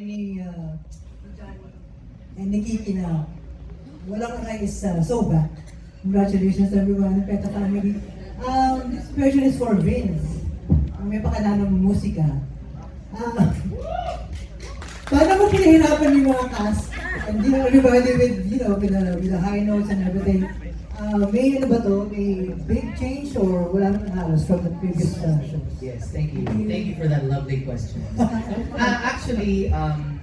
ni uh, and Nikki na walang ka is uh, so back. Congratulations everyone, Peta family. Um, this version is for Vince. Ang may pakala ng musika. Ah, paano mo pinahirapan yung mga cast? And you know, everybody with, you know, with the, with the high notes and everything. Uh, may ano ba to? May big change or wala naman halos from the previous uh, shows? Yes, thank you. Thank you for that lovely question. uh, actually, um,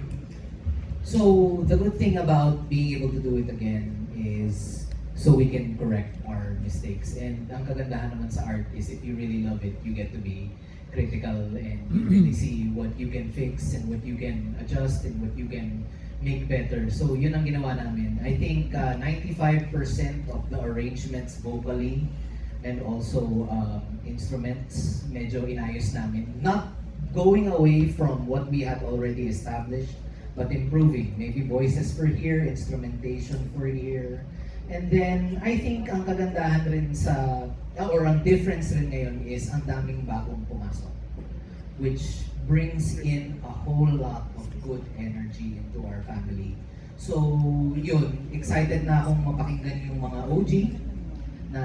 so the good thing about being able to do it again is so we can correct our mistakes. And ang kagandahan naman sa art is if you really love it, you get to be critical and you really see what you can fix and what you can adjust and what you can make better. So yun ang ginawa namin. I think uh, 95% of the arrangements vocally and also um, instruments medyo inayos namin. Not going away from what we had already established, but improving. Maybe voices for here, instrumentation for here. And then, I think ang kagandahan rin sa, or ang difference rin ngayon is ang daming bagong pumasok. Which brings in a whole lot of good energy into our family. So, yun, excited na akong mapakinggan yung mga OG, na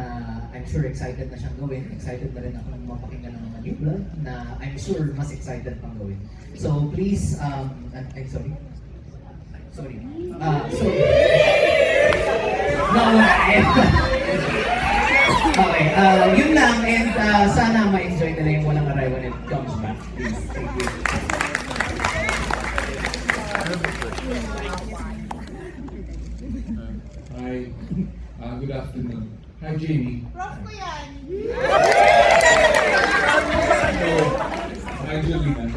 I'm sure excited na siyang gawin. Excited na rin ako ng mapakinggan ng mga new blood na I'm sure mas excited pang gawin. So please, um, I'm, sorry. Sorry. Uh, so, no, okay, uh, yun lang and uh, sana ma-enjoy nila yung walang aray when it comes back. Please, thank you. Hi. Uh, good afternoon. Hi, Jamie. Prof ko yan. Hi, Jolina.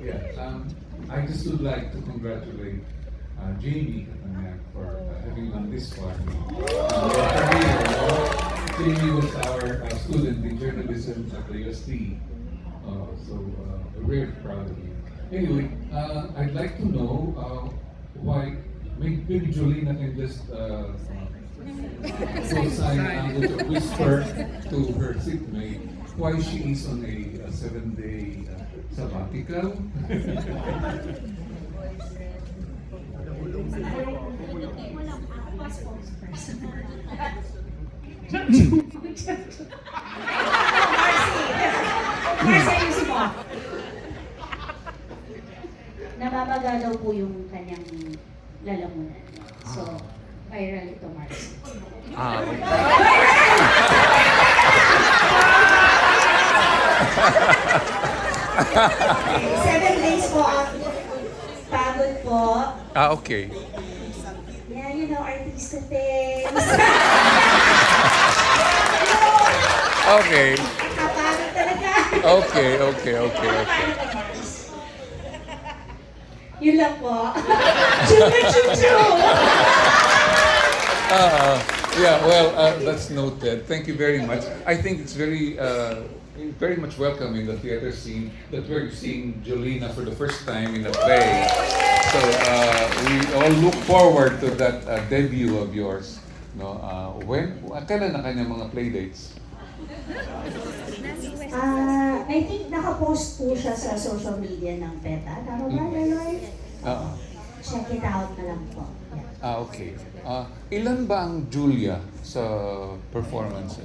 Yeah, um, I just would like to congratulate uh, Jamie Katanayak for uh, having done this far. Uh, uh, Jamie was our uh, student in journalism at the UST. Uh, so uh, we're proud of you. Anyway, uh, I'd like to know uh, why maybe, maybe Jolina can just uh, so sign language whisper to her seatmate why she is on a, a seven-day uh, sabbatical. Daw po yung kanyang lalamunan. So, viral ito, Marcy. Ah, okay. Seven days po ang pagod po. Ah, okay. Yeah, you know, artista things. Okay. Kapagod talaga. Okay, okay, okay, okay. Yun lang po. Uh, yeah, well, uh, that's noted. Thank you very much. I think it's very, uh, very much welcome in the theater scene that we're seeing Jolina for the first time in a play. So uh, we all look forward to that uh, debut of yours. No, uh, when, kailan na kanya mga play dates? Ah, I think nakapost po siya sa social media ng PETA. Tama ba, Laloy? Ah, Check it out na lang po. Yeah. ah, okay. Ah, ilan ba ang Julia sa performance?